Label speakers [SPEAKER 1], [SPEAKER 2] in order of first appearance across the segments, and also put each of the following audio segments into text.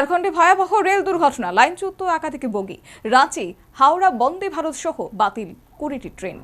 [SPEAKER 1] ঝাড়খণ্ডে ভয়াবহ রেল দুর্ঘটনা লাইনচ্যুত একাধিক বগি। রাঁচি, হাওড়া, বন্দে ভারত সহ বাতিল কুড়িটি ট্রেন।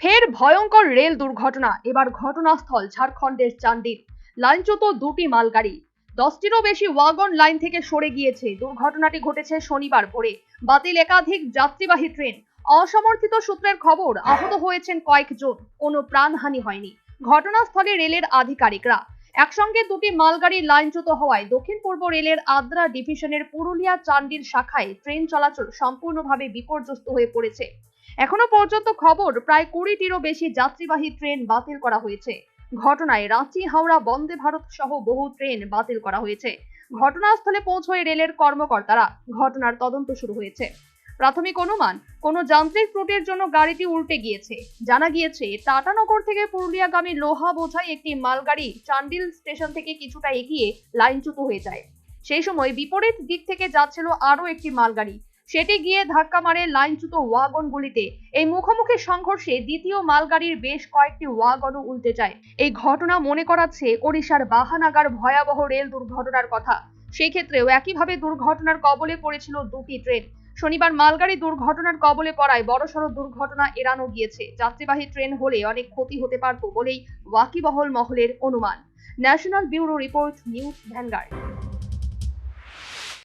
[SPEAKER 2] ফের ভয়ঙ্কর রেল দুর্ঘটনা, এবার ঘটনাস্থল ঝাড়খণ্ডের চান্ডির লাইনচ্যুত দুটি মালগাড়ি। দশটিরও বেশি ওয়াগন লাইন থেকে সরে গিয়েছে। দুর্ঘটনাটি ঘটেছে শনিবার ভোরে। বাতিল একাধিক যাত্রীবাহী ট্রেন। অসমর্থিত সূত্রের খবর, আহত হয়েছেন কয়েকজন। কোনো প্রাণহানি হয়নি। ঘটনাস্থলে রেলের আধিকারিকরা। একসঙ্গে দুটি মালগাড়ি লাইনচ্যুত হওয়ায় দক্ষিণ পূর্ব রেলের আদ্রা ডিভিশনের পুরুলিয়া চান্ডির শাখায় ট্রেন চলাচল সম্পূর্ণভাবে বিপর্যস্ত হয়ে পড়েছে। এখনও পর্যন্ত খবর প্রায় কুড়িটিরও বেশি যাত্রীবাহী ট্রেন বাতিল করা হয়েছে। ঘটনায় রাঁচি, হাওড়া, বন্দে ভারত সহ বহু ট্রেন বাতিল করা হয়েছে। ঘটনাস্থলে পৌঁছয় রেলের কর্মকর্তারা। ঘটনার তদন্ত শুরু হয়েছে। প্রাথমিক অনুমান, কোনো যান্ত্রিক ত্রুটির জন্য গাড়িটি উল্টে গিয়েছে। জানা গিয়েছে, টাটানগর থেকে পুরুলিয়াগামী লোহা বোঝাই একটি মালগাড়ি চান্ডিল স্টেশন থেকে কিছুটা এগিয়ে লাইনচ্যুত হয়ে যায়। সেই সময় বিপরীত দিক থেকে যাচ্ছিল আরও একটি মালগাড়ি। সেটি গিয়ে ধাক্কা মারে লাইনচ্যুত ওয়াগনগুলিতে। এই মুখোমুখি সংঘর্ষে দ্বিতীয় মালগাড়ির বেশ কয়েকটি ওয়াগনও উল্টে যায়। এই ঘটনা মনে করাচ্ছে ওড়িশার বাহানাগার ভয়াবহ রেল দুর্ঘটনার কথা। সেক্ষেত্রেও একইভাবে দুর্ঘটনার কবলে পড়েছিল দুটি ট্রেন। শনিবার মালগাড়ি দুর্ঘটনার কবলে পড়ায় বড়সড় দুর্ঘটনা এড়ানো গিয়েছে। যাত্রীবাহী ট্রেন হলে অনেক ক্ষতি হতে পারত বলেই ওয়াকিবহল মহলের অনুমান। National bureau report, news Vanguard.